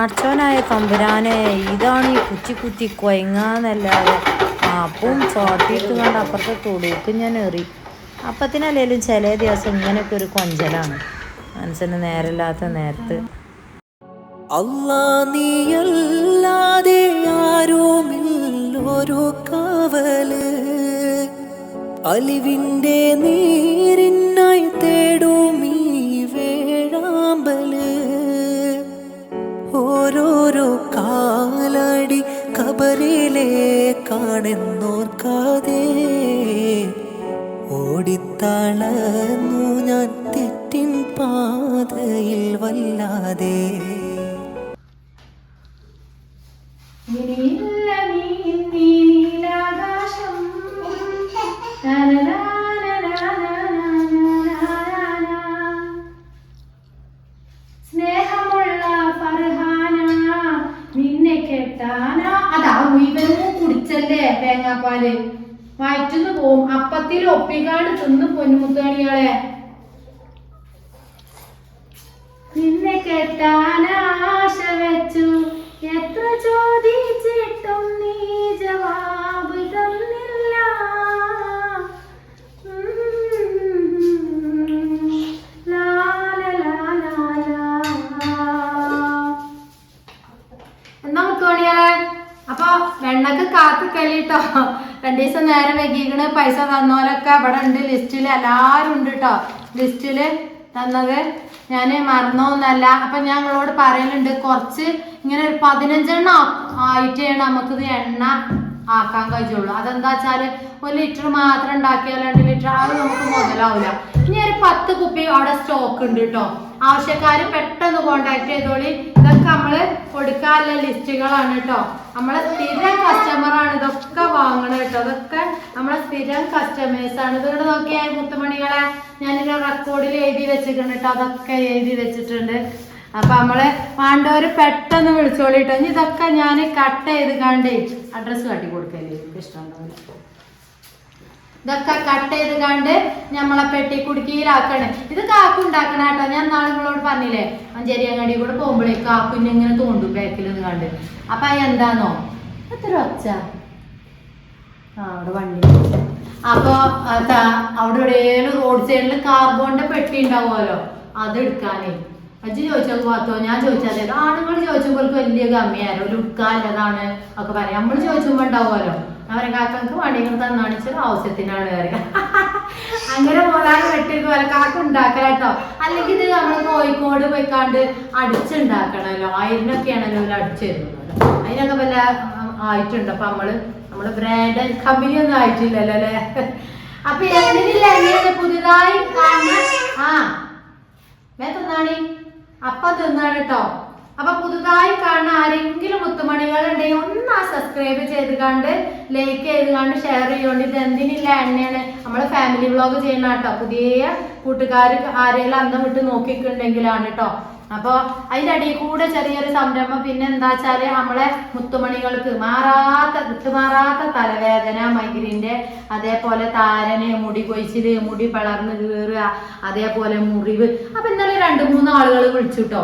പഠിച്ചോനായ തമ്പുരാനെ ഇതാണ് ഈ കുത്തി കുത്തി കൊയങ്ങാന്നല്ലാതെ. അപ്പം ചോട്ടിയിട്ട് കണ്ട് അപ്പുറത്തെ തൊടുക്ക് ഞാൻ എറി അപ്പത്തിനല്ലേലും ചില ദിവസം ഇങ്ങനെയൊക്കെ ഒരു കൊഞ്ചലാണ്. മനസ്സിന് നേരല്ലാത്ത നേരത്ത്. അല്ലാ കാവൽ. അലിവിന്റെ നീരിനായി തേടും കബറിലെ കാണുന്നോർക്കാതെ ഓടിത്തളന്നു ഞാൻ തെറ്റിൻ പാതയിൽ വല്ലാതെ. ഇനിയില്ല നീ നീ നീലാകാശം തേങ്ങാപ്പാൽ. വയറ്റുന്ന് പോവും. അപ്പത്തിൽ ഒപ്പിക്കാണ്ട് തിന്ന് പൊന്നുമുത്തണികളെ നിന്നെ കെട്ടാൻ ആശ വെച്ചു. എത്ര ചോദിച്ചിട്ടും നീ ജവാബ് വെണ്ണക്ക് കേട്ടോ രണ്ടു ദിവസം നേരം വൈകിക്കണ്. പൈസ തന്നോലൊക്കെ ഇവിടെ ഉണ്ട് ലിസ്റ്റിൽ എല്ലാരും ഉണ്ട് കേട്ടോ ലിസ്റ്റിൽ തന്നത് ഞാൻ മറന്നോന്നല്ല. അപ്പൊ ഞാൻ നിങ്ങളോട് പറയലുണ്ട്. കുറച്ച് ഇങ്ങനെ ഒരു പതിനഞ്ചെണ്ണം ആയിട്ടാണ് ആയിട്ടേ നമുക്കിത് എണ്ണ. ആക്കാൻ കഴിയുള്ളൂ. അതെന്താ വെച്ചാൽ ഒരു ലിറ്റർ മാത്രം ഉണ്ടാക്കിയാൽ രണ്ട് ലിറ്റർ അത് നമുക്ക് മുതലാവില്ല ഇനി ഒരു പത്ത് കുപ്പി അവിടെ സ്റ്റോക്ക് ഉണ്ട് കേട്ടോ ആവശ്യക്കാർ പെട്ടെന്ന് കോണ്ടാക്ട് ചെയ്തോളി. ഇതൊക്കെ നമ്മൾ കൊടുക്കാനുള്ള ലിസ്റ്റുകളാണ് കേട്ടോ നമ്മളെ സ്ഥിരം കസ്റ്റമർ ആണ് ഇതൊക്കെ വാങ്ങണം കേട്ടോ ഇതൊക്കെ നമ്മളെ സ്ഥിരം കസ്റ്റമേഴ്സ് ആണ്. ഇതോടെ നോക്കിയാൽ മുത്തുമണികളെ ഞാനിങ്ങനെ റെക്കോർഡിൽ എഴുതി വെച്ചിട്ടുണ്ട് കേട്ടോ അതൊക്കെ എഴുതി വെച്ചിട്ടുണ്ട്. അപ്പൊ നമ്മളെ വേണ്ടവര് പെട്ടെന്ന് വിളിച്ചോളിട്ടോ ഇനി ഇതൊക്കെ ഞാൻ കട്ട് ചെയ്ത് കണ്ടേ അഡ്രസ്സ് കാട്ടി കൊടുക്കല്ലേ ഇഷ്ടം ഇതൊക്കെ കട്ട് ചെയ്ത് കണ്ട് നമ്മളെ പെട്ടി കുടുക്കിയിലാക്കണേ ഇത് കാക്കു ഉണ്ടാക്കണ കേട്ടോ. ഞാൻ നാളെ നിങ്ങളോട് പറഞ്ഞില്ലേ? മഞ്ചേരി അങ്ങാടി കൂടെ പോകുമ്പോഴേ കാക്കുന്നെ ഇങ്ങനെ തോണ്ടും ബാക്കിൽ നിന്ന് കണ്ട് അപ്പൊ എന്താന്നോ? എത്ര ഒച്ച. ആ അവിടെ വണ്ടി അപ്പൊ അവിടെ എവിടെയും റോഡ് സൈഡിൽ കാർബോണിന്റെ പെട്ടി ഉണ്ടാവുമല്ലോ? അത് എടുക്കാനേ. അജ്ജ് ചോദിച്ചാൽ പാത്തോ ഞാൻ ചോദിച്ചാലേ ആണുങ്ങൾ ചോദിച്ചപ്പോൾ വലിയ കമ്മിയാരോ ഒരു ഉടുക്കാല്ലതാണ് ഒക്കെ പറയാം. നമ്മൾ ചോദിച്ചുമ്പോ ഉണ്ടാവുമല്ലോ? അവരെ കാക്കക്ക് വണ്ടികൾ ചില ആവശ്യത്തിനാണ് കാര്യം അങ്ങനെ പോകാൻ വെട്ടിക്ക് പോലെ കാക്ക ഉണ്ടാക്കലാട്ടോ അല്ലെങ്കിൽ ഇത് നമ്മൾ കോഴിക്കോട് പോയിക്കാണ്ട് അടിച്ചുണ്ടാക്കണല്ലോ ആയിരനൊക്കെയാണല്ലോ അവർ അടിച്ചു തരുന്നത് അതിനൊക്കെ വല്ല ആയിട്ടുണ്ട്? അപ്പൊ നമ്മൾ നമ്മൾ ബ്രാൻഡ് കമ്പനി ഒന്നും ആയിട്ടില്ലല്ലോ അല്ലേ? അപ്പൊ എന്തിനില്ല? പുതിയതായി ആ വേ തിന്നാണി അപ്പ തിന്നാണ് കേട്ടോ അപ്പൊ പുതുതായി കാണുന്ന ആരെങ്കിലും മുത്തുമണികൾ ഉണ്ടെങ്കിൽ ഒന്ന് ആ സബ്സ്ക്രൈബ് ചെയ്ത് കണ്ട് ലൈക്ക് ചെയ്ത് കണ്ട് ഷെയർ ചെയ്യുകൊണ്ട് ഇത് എന്തിനില്ല എണ്ണയാണ്. നമ്മൾ ഫാമിലി വ്ളോഗ് ചെയ്യണ കേട്ടോ പുതിയ കൂട്ടുകാർ ആരെങ്കിലും അന്തം വിട്ട് നോക്കിയിട്ടുണ്ടെങ്കിലാണ് കേട്ടോ അപ്പൊ അതിന്റെ അടിയിൽ കൂടെ ചെറിയൊരു സംരംഭം. പിന്നെ എന്താ വെച്ചാൽ നമ്മളെ മുത്തുമണികൾക്ക് മാറാത്ത വിട്ടുമാറാത്ത തലവേദന മൈഗ്രീന്റെ അതേപോലെ താരന് മുടി കൊഴിച്ചിൽ മുടി പിളർന്ന് കീറുക അതേപോലെ മുറിവ്. അപ്പൊ ഇന്നലെ രണ്ട് മൂന്ന് ആളുകൾ വിളിച്ചുട്ടോ.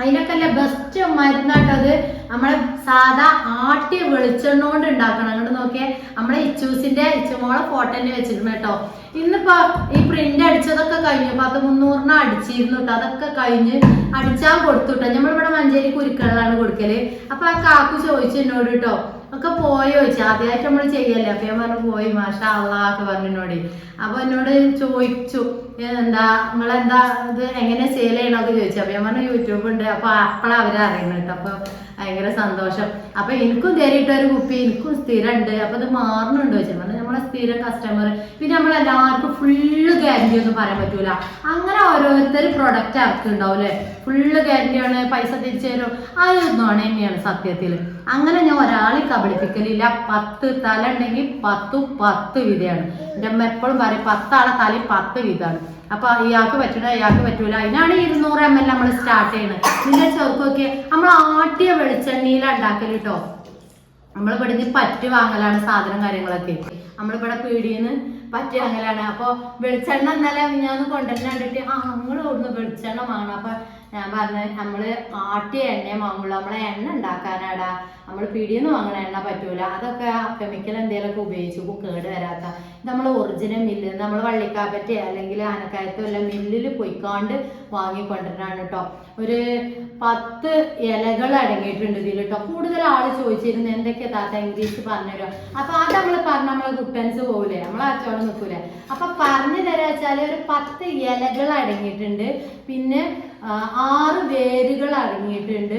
അതിനൊക്കെ ബെസ്റ്റ് മരുന്നാട്ടത്? നമ്മളെ സാധാ ആട്ടിയ വെളിച്ചെണ്ണ കൊണ്ട് ഉണ്ടാക്കണം. അങ്ങോട്ട് നോക്കിയാൽ നമ്മളെ ഇച്ചൂസിന്റെ ഇച്ചുമോളെ ഫോട്ടോ തന്നെ വെച്ചിരുന്നു കേട്ടോ ഇന്നിപ്പോ ഈ പ്രിന്റ് അടിച്ചതൊക്കെ കഴിഞ്ഞു പത്ത് മുന്നൂറിന് അടിച്ചിരുന്നു കേട്ടോ അതൊക്കെ കഴിഞ്ഞ് അടിച്ചാൻ കൊടുത്തുട്ട നമ്മളിവിടെ മഞ്ചേരി കുരുക്കളിലാണ് കൊടുക്കൽ. അപ്പൊ ആ കാക്കു ചോദിച്ചു എന്നോട് കേട്ടോ ഒക്കെ പോയോ? ചോദിച്ചു. ആദ്യമായിട്ട് നമ്മൾ ചെയ്യല്ലേ? അപ്പൊ ഞാൻ പറഞ്ഞു പോയി. മാഷാ അള്ളാഹ് പറഞ്ഞു എന്നോട്. അപ്പൊ എന്നോട് ചോദിച്ചു "ഏ, എന്താ നിങ്ങളെന്താ ഇത് എങ്ങനെ സെയിൽ ചെയ്യണോ എന്ന് ചോദിച്ചു. അപ്പൊ ഞാൻ പറഞ്ഞു യൂട്യൂബ് ഉണ്ട്. അപ്പൊ അപ്പളാ അവരറിയണം കേട്ടോ അപ്പൊ ഭയങ്കര സന്തോഷം. അപ്പൊ എനിക്കും തേരിയിട്ട ഒരു കുപ്പി എനിക്കും സ്ഥിരമുണ്ട്. അപ്പൊ അത് മാറുന്നുണ്ടോ ചോദിച്ചു. പറഞ്ഞു നമ്മളെ സ്ഥിര കസ്റ്റമർ പിന്നെ നമ്മൾ എല്ലാവർക്കും ഫുള്ള് ഗ്യാരണ്ടി ഒന്നും പറയാൻ പറ്റൂല. അങ്ങനെ ഓരോരുത്തർ പ്രൊഡക്റ്റ് ഇറക്കുണ്ടാവും അല്ലെ? ഫുള്ള് ഗ്യാരണ്ടിയാണ് പൈസ തിരിച്ചു തരും. അതൊന്നും തന്നെയാണ് സത്യത്തിൽ അങ്ങനെ ഞാൻ ഒരാളെ കബളിപ്പിക്കലില്ല. പത്ത് തല ഉണ്ടെങ്കിൽ പത്തും പത്ത് വിധയാണ് എന്റെ അമ്മ എപ്പോഴും പറയും പത്താളെ തല പത്ത് വിധമാണ് അപ്പൊ ഇയാൾക്ക് പറ്റൂല ഇയാൾക്ക് പറ്റൂല. അതിനാണ് ഇരുന്നൂറ് എം എൽ നമ്മൾ സ്റ്റാർട്ട് ചെയ്യുന്നത് ഇതിന്റെ ചെറുക്കൊക്കെ നമ്മൾ ആട്ടിയ വെളിച്ചെണ്ണയില ഉണ്ടാക്കൽ കേട്ടോ നമ്മൾ ഇവിടുന്ന് പറ്റി വാങ്ങലാണ് സാധനം കാര്യങ്ങളൊക്കെ. നമ്മളിവിടെ പീടിയെന്ന് പറ്റി വാങ്ങലാണ്. അപ്പൊ വെളിച്ചെണ്ണ ഇന്നലെ ഞാൻ കൊണ്ടുവരുന്ന കണ്ടിട്ട് ആ നമ്മൾ ഇവിടുന്ന് വെളിച്ചെണ്ണ വാങ്ങണം. അപ്പൊ ഞാൻ പറഞ്ഞ നമ്മൾ ആട്ടിയ എണ്ണയെ വാങ്ങുള്ളൂ. നമ്മളെ എണ്ണ ഉണ്ടാക്കാനാടാ. നമ്മൾ പിടിയെന്ന് വാങ്ങണ എണ്ണ പറ്റൂല. അതൊക്കെ കെമിക്കൽ എന്തെങ്കിലുമൊക്കെ ഉപയോഗിച്ച് കേട് വരാത്ത. നമ്മൾ ഒറിജിനൽ മില്ല് നമ്മൾ വള്ളിക്കാപ്പറ്റ അല്ലെങ്കിൽ ആനക്കായത്തോ അല്ല മില്ലിൽ പൊയ്ക്കാണ്ട് വാങ്ങിക്കൊണ്ടിട്ടാണ് കേട്ടോ ഒരു പത്ത് ഇലകൾ അടങ്ങിയിട്ടുണ്ട് ഇതിൽ കേട്ടോ കൂടുതൽ ആൾ ചോദിച്ചിരുന്നു എന്തൊക്കെ താത്ത ഇംഗ്ലീഷ് പറഞ്ഞുതരുമോ അപ്പൊ അത് നമ്മൾ പറഞ്ഞ നമ്മളെ കുട്ടൻസ് പോകൂലേ നമ്മളെ അച്ചോളം നിൽക്കൂലേ അപ്പൊ പറഞ്ഞു തരാച്ചാൽ ഒരു പത്ത് ഇലകൾ അടങ്ങിയിട്ടുണ്ട്. പിന്നെ ആറ് വേരുകൾ അടങ്ങിയിട്ടുണ്ട്.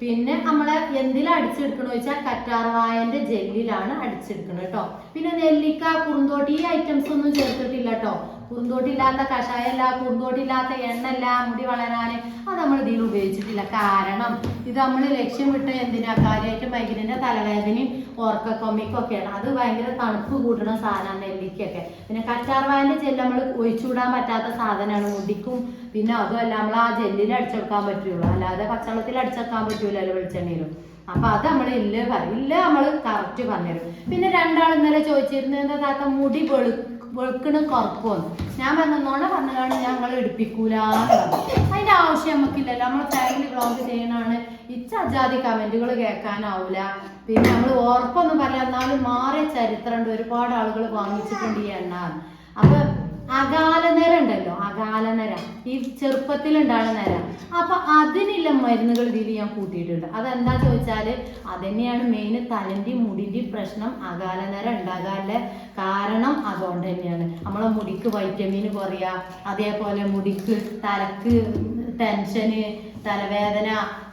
പിന്നെ നമ്മളെ എന്തിലാ അടിച്ചെടുക്കണമെന്ന് വെച്ചാൽ കറ്റാർവായന്റെ ജെല്ലിലാണ് അടിച്ചെടുക്കുന്നത് കേട്ടോ പിന്നെ നെല്ലിക്ക കുറുന്തോട്ടി ഈ ഐറ്റംസ് ഒന്നും ചേർത്തിട്ടില്ല കേട്ടോ കുറുന്തോട്ടില്ലാത്ത കഷായമല്ല കുറുന്തോട്ടില്ലാത്ത എണ്ണല്ല മുടി വളരാൻ അത് നമ്മൾ ഇതിൽ ഉപയോഗിച്ചിട്ടില്ല. കാരണം ഇത് നമ്മൾ ലക്ഷ്യം വിട്ട് എന്തിനാ? കാര്യമായിട്ട് മൈഗ്രൈന്റെ തലവേദനയും ഓർക്കക്കൊമ്മിക്കൊക്കെയാണ് അത് ഭയങ്കര തണുപ്പ് കൂട്ടുന്ന സാധനമാണ് നെല്ലിക്കൊക്കെ. പിന്നെ കറ്റാർവായന്റെ ജെല്ല് നമ്മൾ ഒഴിച്ചുവിടാൻ പറ്റാത്ത സാധനമാണ് മുടിക്കും. പിന്നെ അതുമല്ല നമ്മൾ ആ ജെല്ലിൽ അടിച്ചെടുക്കാൻ പറ്റുള്ളൂ. അല്ലാതെ പച്ചവെള്ളത്തിൽ അടിച്ചെടുക്കാൻ പറ്റൂലല്ലോ വെളിച്ചെണ്ണയിലും. അപ്പൊ അത് നമ്മൾ ഇല്ല പറയും ഇല്ല നമ്മൾ കറക്റ്റ് പറഞ്ഞു പിന്നെ രണ്ടാൾ ഇന്നലെ ചോദിച്ചിരുന്നു എന്താ താത്ത? മുടി വെളു വെളുക്കണ് കുറക്കുമെന്ന് ഞാൻ പറഞ്ഞോണ പറഞ്ഞതാണ് ഞങ്ങൾ എടുപ്പിക്കൂലെന്ന് പറഞ്ഞു. അതിന്റെ ആവശ്യം നമുക്കില്ലല്ലോ. നമ്മൾ ഫാമിലി ബ്ലോഗ് ചെയ്യണതാണ്. ഇച്ച അജാതി കമന്റുകൾ കേൾക്കാനാവൂല. പിന്നെ നമ്മൾ ഓർപ്പൊന്നും പറയാം എന്നാലും മാറിയ ചരിത്രമുണ്ട് ഒരുപാട് ആളുകൾ വാങ്ങിച്ചിട്ടുണ്ട് ഈ എണ്ണ. അപ്പൊ അകാലനര ഉണ്ടല്ലോ അകാലനര. ഈ ചെറുപ്പത്തിൽ ഉണ്ടാകുന്ന നര. അപ്പൊ അതിനുള്ള മരുന്നുകൾ ഇതിൽ ഞാൻ കൂട്ടിയിട്ടുണ്ട്. അതെന്താ ചോദിച്ചാൽ അതന്നെയാണ് മെയിൻ തലന്റെയും മുടിന്റെയും പ്രശ്നം. അകാലനര ഉണ്ടാകാനുള്ള കാരണം അതുകൊണ്ട് തന്നെയാണ്. നമ്മളെ മുടിക്ക് വൈറ്റമിൻ കുറയാ അതേപോലെ മുടിക്ക് തലക്ക് ടെൻഷന് തലവേദന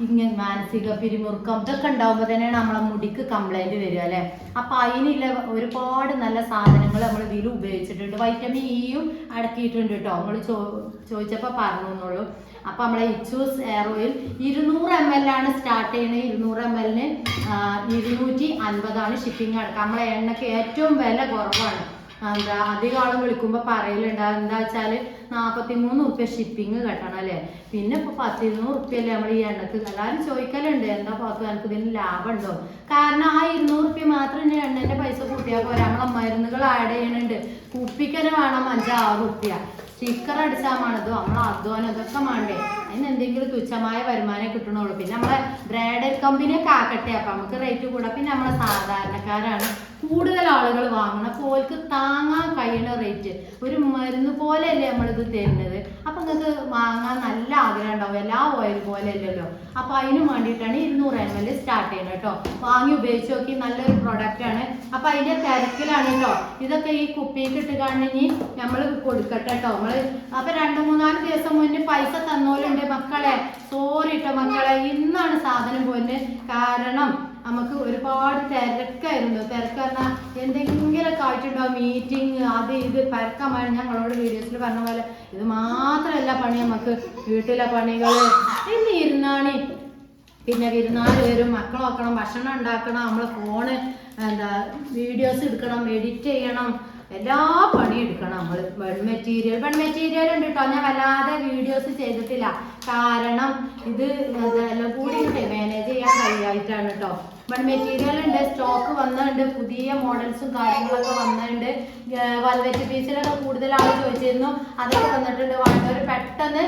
ഇങ്ങനെ മാനസിക പിരിമുറുക്കം ഇതൊക്കെ ഉണ്ടാവുമ്പോൾ തന്നെയാണ് നമ്മളെ മുടിക്ക് കംപ്ലൈന്റ് വരിക അല്ലെ? അപ്പൊ അതിനുള്ള ഒരുപാട് നല്ല സാധനങ്ങൾ നമ്മൾ ഇതിൽ ഉപയോഗിച്ചിട്ടുണ്ട്. വൈറ്റമിൻ ഇയും അടക്കിയിട്ടുണ്ട് കേട്ടോ. നമ്മൾ ചോ ചോദിച്ചപ്പോൾ പറഞ്ഞു എന്നുള്ളൂ അപ്പൊ നമ്മളെ ഇച്ചൂസ് എയർ ഓയിൽ ഇരുന്നൂറ് എം എൽ ആണ് സ്റ്റാർട്ട് ചെയ്യുന്നത്. ഇരുന്നൂറ് എം എല്ലിന് ഇരുന്നൂറ്റി അൻപതാണ് ഷിപ്പിംഗ് അടക്കം. നമ്മളെ എണ്ണയ്ക്ക് ഏറ്റവും വില കുറവാണ്. എന്താ അധികം ആളും വിളിക്കുമ്പോൾ പറയലുണ്ട്. എന്താ വെച്ചാൽ നാൽപ്പത്തി മൂന്ന് ഷിപ്പിംഗ് കെട്ടണം അല്ലേ? പിന്നെ ഇപ്പൊ പത്തിരുന്നൂറ് ഉറുപ്പ്യല്ലേ നമ്മൾ ഈ എണ്ണക്ക് എല്ലാവരും ചോദിക്കലുണ്ട്. എന്താ പുറത്ത് എനിക്ക് ഇതിന് ലാഭമുണ്ടോ? കാരണം ആ ഇരുന്നൂറ് ഉറുപ്പ്യ മാത്രം എണ്ണന്റെ പൈസ കൂട്ടിയാൽ പോരാ. നമ്മളെ മരുന്നുകൾ ആഡ് ചെയ്യുന്നുണ്ട് കുപ്പിക്കനെ വേണം അഞ്ചാറ് ഉറുപ്പ്യ. സ്റ്റിക്കർ അടിച്ചാൽ വേണതോ നമ്മൾ അധ്വാനം ഇതൊക്കെ വേണ്ടേ അതിന് എന്തെങ്കിലും തുച്ഛമായ വരുമാനം കിട്ടണുള്ളൂ. പിന്നെ നമ്മളെ ബ്രാൻഡഡ് കമ്പനിയൊക്കെ ആക്കട്ടെ. അപ്പൊ നമുക്ക് റേറ്റ് കൂടാ. പിന്നെ നമ്മളെ സാധാരണക്കാരാണ്. കൂടുതൽ ആളുകൾ വാങ്ങണം. അപ്പോൾ ഓൾക്ക് താങ്ങാൻ കഴിയുന്ന റേറ്റ് ഒരു മരുന്ന് പോലെയല്ലേ നമ്മളിത് തരുന്നത്. അപ്പം നിങ്ങൾക്ക് വാങ്ങാൻ നല്ല ആഗ്രഹം ഉണ്ടാവും. എല്ലാ ഓയിൽ പോലെ അല്ലല്ലോ അപ്പൊ അതിന് വേണ്ടിയിട്ടാണ് ഇരുന്നൂറ് എം എൽ സ്റ്റാർട്ട് ചെയ്യുന്നത് കേട്ടോ. വാങ്ങി ഉപയോഗിച്ച് നോക്കി നല്ലൊരു പ്രൊഡക്റ്റ് ആണ്. അപ്പം അതിന്റെ തിരക്കിലാണ് കേട്ടോ. ഇതൊക്കെ ഈ കുപ്പിക്ക് ഇട്ട് കാണണമെങ്കിൽ നമ്മൾ കൊടുക്കട്ടെ കേട്ടോ. നമ്മൾ അപ്പം രണ്ട് മൂന്നാൽ ദിവസം മുന്നേ പൈസ തന്നോലുണ്ട് മക്കളെ. സോറി കേട്ടോ മക്കളെ. ഇന്നാണ് സാധനം പോയിട്ട് കാരണം നമുക്ക് ഒരുപാട് തിരക്കായിരുന്നു. തിരക്ക് പറഞ്ഞാൽ എന്തെങ്കിലുമൊക്കെ ആയിട്ടുണ്ടാവും മീറ്റിംഗ് അത് ഇത് പരക്കമാണ്. ഞങ്ങളോട് വീഡിയോസിൽ പറഞ്ഞ പോലെ ഇത് മാത്രമല്ല പണി നമുക്ക് വീട്ടിലെ പണികൾ ഇന്ന് ഇരുന്നാണി. പിന്നെ വിരുന്നാൾ വരും. മക്കൾ ഭക്ഷണം ഉണ്ടാക്കണം നമ്മൾ ഫോണ് എന്താ വീഡിയോസ് എടുക്കണം എഡിറ്റ് ചെയ്യണം. എല്ലാ പണിയും എടുക്കണം നമ്മൾ ബൺ മെറ്റീരിയൽ ബൺ മെറ്റീരിയൽ ഉണ്ട് കേട്ടോ ഞാൻ വല്ലാതെ വീഡിയോസ് ചെയ്തിട്ടില്ല. കാരണം ഇത് എല്ലാം കൂടി മാനേജ് ചെയ്യാൻ കഴിയായിട്ടാണ് കേട്ടോ ബൺ മെറ്റീരിയൽ ഉണ്ട് സ്റ്റോക്ക് വന്നിട്ടുണ്ട് പുതിയ മോഡൽസും കാര്യങ്ങളൊക്കെ വന്നിട്ടുണ്ട്. വൽവെറ്റ് പീസിലൊക്കെ കൂടുതൽ ആൾ ചോദിച്ചിരുന്നു. അതൊക്കെ വന്നിട്ടുണ്ട്. വേണ്ടവർ പെട്ടെന്ന്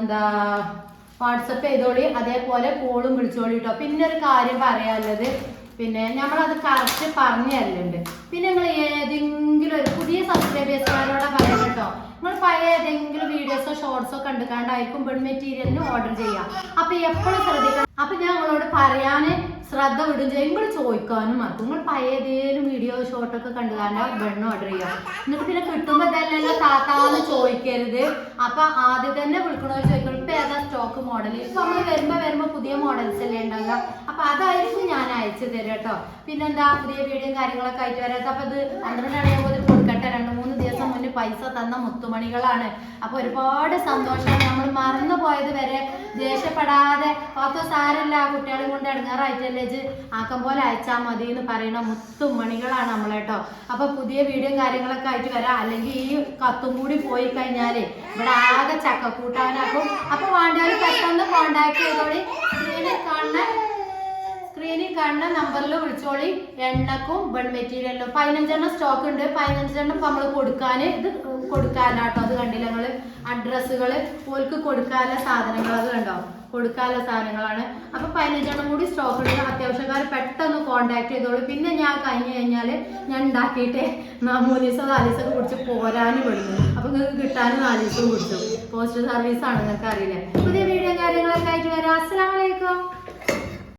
എന്താ വാട്സപ്പ് ചെയ്തോളി. അതേപോലെ കോളും വിളിച്ചോളി കേട്ടോ പിന്നെ ഒരു കാര്യം പറയാനുള്ളത്. പിന്നെ നമ്മളത് കറക്റ്റ് പറഞ്ഞു തരലുണ്ട്. പിന്നെ നിങ്ങൾ ഏതെങ്കിലും ഒരു പുതിയ സബ്സ്ക്രൈബേഴ്സുകാരോടെ പറയാം കേട്ടോ നിങ്ങൾ പഴയ ഏതെങ്കിലും വീഡിയോസോ ഷോർട്സോ കണ്ടുകാണ്ടായിരിക്കും ബെഡ് മെറ്റീരിയലിന് ഓർഡർ ചെയ്യാം അപ്പൊ എപ്പോഴും ശ്രദ്ധിക്കണം. അപ്പൊ ഞാൻ നിങ്ങളോട് പറയാന് ശ്രദ്ധ വിടും ചെയ്യും. നിങ്ങൾ ചോദിക്കാനും മറക്കും. നിങ്ങൾ പഴയ ഏതെങ്കിലും വീഡിയോ ഷോർട്ടൊക്കെ കണ്ടുകാണ്ട ബെണ്ണ് ഓർഡർ ചെയ്യാം എന്നിട്ട് പിന്നെ കിട്ടുമ്പോൾ തന്നെ താത്താന്ന് ചോദിക്കരുത്. അപ്പൊ ആദ്യം തന്നെ വിളിക്കണോ ചോദിക്കണം. ഇപ്പൊ ഏതാ സ്റ്റോക്ക് മോഡൽ ഇപ്പൊ നമ്മൾ വരുമ്പോ വരുമ്പോ പുതിയ മോഡൽസ് അല്ലേ ഉണ്ടാവുക. അപ്പൊ അതായിരിക്കും ഞാൻ അയച്ചു തരാം കേട്ടോ. പിന്നെന്താ? പുതിയ വീഡിയോയും കാര്യങ്ങളൊക്കെ ആയിട്ട് വരാത്ത അപ്പൊ ഇത് പന്ത്രണ്ട് മണിയാകുമ്പോൾ കൊടുക്കട്ടെ രണ്ട് മൂന്ന് ദിവസം മുന്നേ പൈസ തന്ന മുത്തുമണികളാണ്. അപ്പൊ ഒരുപാട് സന്തോഷം. നമ്മൾ മറന്നു പോയത് വരെ ദേഷ്യപ്പെടാതെ അപ്പോ സാരല്ല കുട്ടികളെ കൊണ്ട് ഇടങ്ങാറായിട്ടല്ലേ ആക്കം പോലെ അയച്ചാൽ മതി എന്ന് പറയുന്ന മുത്തുമണികളാണ് നമ്മളേട്ടോ അപ്പൊ പുതിയ വീഡിയോ കാര്യങ്ങളൊക്കെ ആയിട്ട് വരാം. അല്ലെങ്കിൽ ഈ കത്തും കൂടി പോയി കഴിഞ്ഞാൽ ഇവിടെ ആകെ ചക്കക്കൂട്ടാനാക്കും. അപ്പൊ വേണ്ടവർ പെട്ടെന്ന് കോണ്ടാക്ട് ചെയ്തോളി. കാണുന്ന സ്ക്രീനിൽ കാണുന്ന നമ്പറിൽ വിളിച്ചോളി. എണ്ണക്കും ബൺ മെറ്റീരിയലും പതിനഞ്ചെണ്ണം സ്റ്റോക്ക് ഉണ്ട്. പതിനഞ്ചെണ്ണം നമ്മൾ കൊടുക്കാൻ ഇത് കൊടുക്കാനാട്ടോ അത് കണ്ടില്ല നിങ്ങൾ അഡ്രസ്സുകൾ ഓൽക്ക് കൊടുക്കാനുള്ള സാധനങ്ങൾ അത് കണ്ടോ? കൊടുക്കാനുള്ള സാധനങ്ങളാണ്. അപ്പൊ പതിനഞ്ചെണ്ണം കൂടി സ്റ്റോക്ക് ഉണ്ട്. അത്യാവശ്യക്കാർ പെട്ടെന്ന് കോണ്ടാക്ട് ചെയ്തോളൂ. പിന്നെ ഞാൻ കഴിഞ്ഞു കഴിഞ്ഞാൽ ഞാൻ ഉണ്ടാക്കിയിട്ട് മൂന്ന് ദിവസം നാല് ദിവസം കുടിച്ച് പോരാനും വിടുന്നു അപ്പൊ നിങ്ങൾക്ക് കിട്ടാനും നാല് ദിവസം കുടിച്ചു. പോസ്റ്റൽ സർവീസ് ആണ് നിങ്ങൾക്ക് അറിയില്ല പുതിയ വീഡിയോ കാര്യങ്ങളൊക്കെ ആയിട്ട് വരാം. അസ്സലാമലൈക്കും